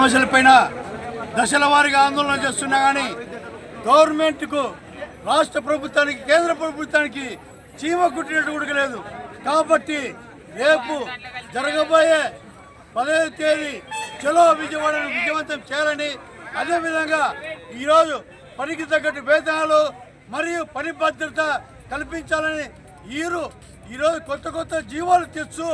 సమస్యలపైన దశల వారీగా ఆందోళన చేస్తున్నా కానీ గవర్నమెంట్కు రాష్ట్ర ప్రభుత్వానికి కేంద్ర ప్రభుత్వానికి చీమ కుట్టినట్టు కూడా లేదు. కాబట్టి రేపు జరగబోయే పదహైదు తేదీ చలో విజయవాడను విజయవంతం చేయాలని అదేవిధంగా ఈరోజు పనికి తగ్గట్టు వేతనాలు మరియు పని భద్రత కల్పించాలని ఈరు ఈరోజు కొత్త కొత్త జీవాలు తెచ్చు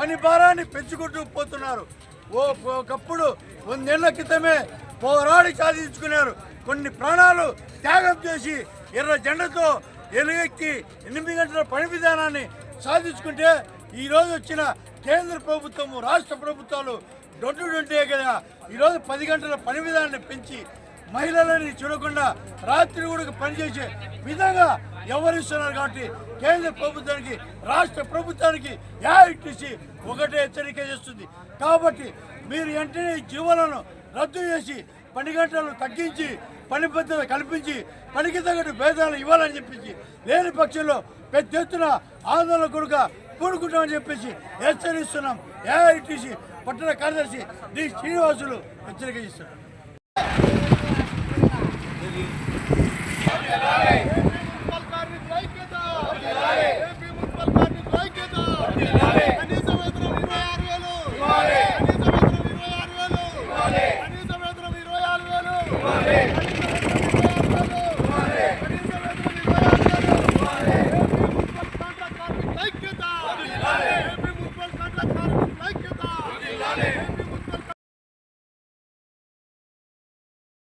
పని భారాన్ని పెంచుకుంటూ పోతున్నారు. ఓ ఒకప్పుడు వందేళ్ళ క్రితమే పోరాడి సాధించుకున్నారు. కొన్ని ప్రాణాలు త్యాగం చేసి ఎర్ర జెండతో ఎలుగెక్కి ఎనిమిది గంటల పని విధానాన్ని సాధించుకుంటే ఈరోజు వచ్చిన కేంద్ర ప్రభుత్వము రాష్ట్ర ప్రభుత్వాలు దొడ్డు డొడ్డే కదా ఈరోజు పది గంటల పని విధానాన్ని పెంచి మహిళలని చూడకుండా రాత్రి కూడా పనిచేసే విధంగా ఎవరిస్తున్నారు కాబట్టి కేంద్ర ప్రభుత్వానికి రాష్ట్ర ప్రభుత్వానికి యాక్టీసీ ఒకటే హెచ్చరిక చేస్తుంది. కాబట్టి మీరు వెంటనే ఈ జీవోలను రద్దు చేసి పని గంటలను తగ్గించి పని పద్ధతి కల్పించి పనికి తగ్గట్టు భేదాలు ఇవ్వాలని చెప్పించి లేని పక్షంలో పెద్ద ఎత్తున ఆందోళన కొడుక కూడుకుంటామని చెప్పేసి హెచ్చరిస్తున్నాం. ఏఐటీసీ పట్టణ కార్యదర్శి డి. శ్రీనివాసులు హెచ్చరిక చేస్తున్నారు